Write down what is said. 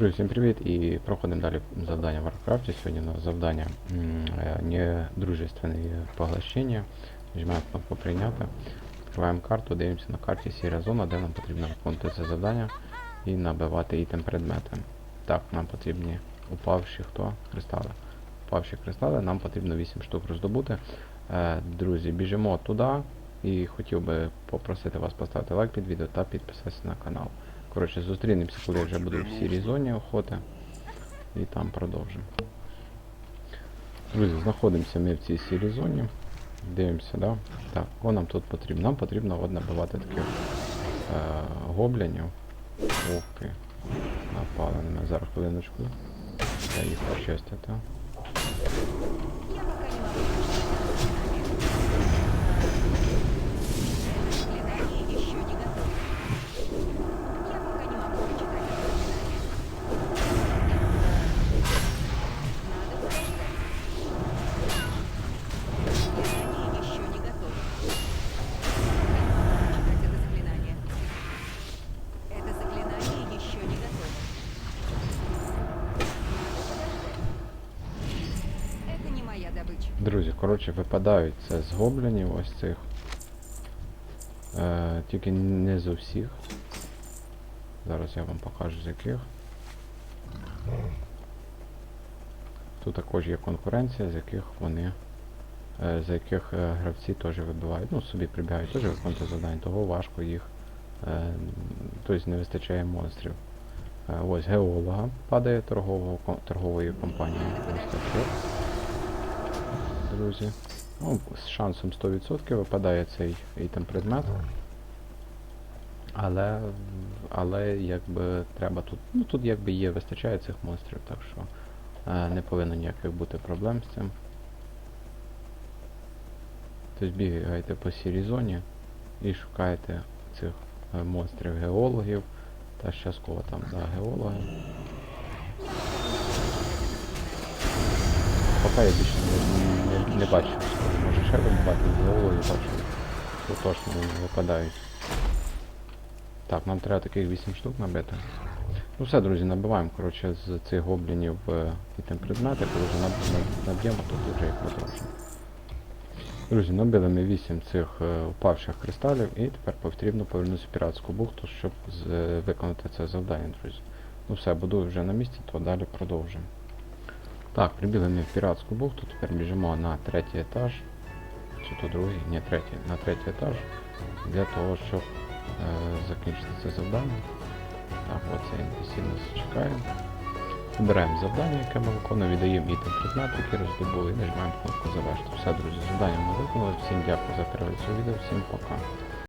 Друзі, всім привіт і проходимо далі завдання в Warcraft. Сьогодні у нас завдання е, недружественне поглощення. Нажимаємо кнопку прийняти. Відкриваємо карту, дивимося на карті сіра зона, де нам потрібно виконувати це завдання і набивати ітем предмети. Так, нам потрібні упавші хто? Кристали. Упавші кристали, нам потрібно 8 штук роздобути. Е, Друзі, біжимо туди і хотів би попросити вас поставити лайк під відео та підписатися на канал. Коротше, зустрінемося, коли я вже буду в сірій зоні охоти. І там продовжимо. Друзі, знаходимося ми в цій сірій зоні. Дивимося, да? Так, що нам тут потрібно? Нам потрібно от набивати таких е, гоблінів. Ух. Напали на мене. Зараз хвилиночку. Я їх почистити. Я Друзі, коротше, випадають це з гоблінів ось цих. Е, тільки не з усіх. Зараз я вам покажу з яких. Тут також є конкуренція, з яких вони. Е, за яких е, гравці теж вибивають. Ну, собі прибігають теж виконувати завдання, того важко їх. Е, тобто не вистачає монстрів. Е, ось геолога падає торгового, торгової компанії. Ось друзі. Ну, з шансом 100% випадає цей ітем предмет. Але, але якби треба тут. Ну тут якби є, вистачає цих монстрів, так що е, не повинно ніяких бути проблем з цим. Тобто бігаєте по сірій зоні і шукаєте цих е, монстрів геологів та кого там, да, геологи. Поки я більше не, не, не бачу. Може ще вибивати головою бачу. Не випадають. Так, нам треба таких 8 штук набити. Ну все, друзі, набиваємо, коротше, з цих гоблінів е, ітем предмети, коли вже наб, наб- наб'ємо, то вже їх продовжимо. Друзі, набили ми 8 цих е, упавших кристалів і тепер потрібно повернутися в піратську бухту, щоб е, виконати це завдання, друзі. Ну все, буду вже на місці, то далі продовжимо. Так, прибіли ми в піратську бухту, тепер біжимо на третій етаж. Чи то другий? Ні, третій. На третій етаж. Для того, щоб е, закінчити це завдання. Так, оце NPC нас чекає. Вибираємо завдання, яке ми виконуємо, віддаємо ітем предмет, який роздобули, і нажимаємо кнопку завершити. Все, друзі, завдання ми виконали. Всім дякую за перегляд цього відео, всім пока.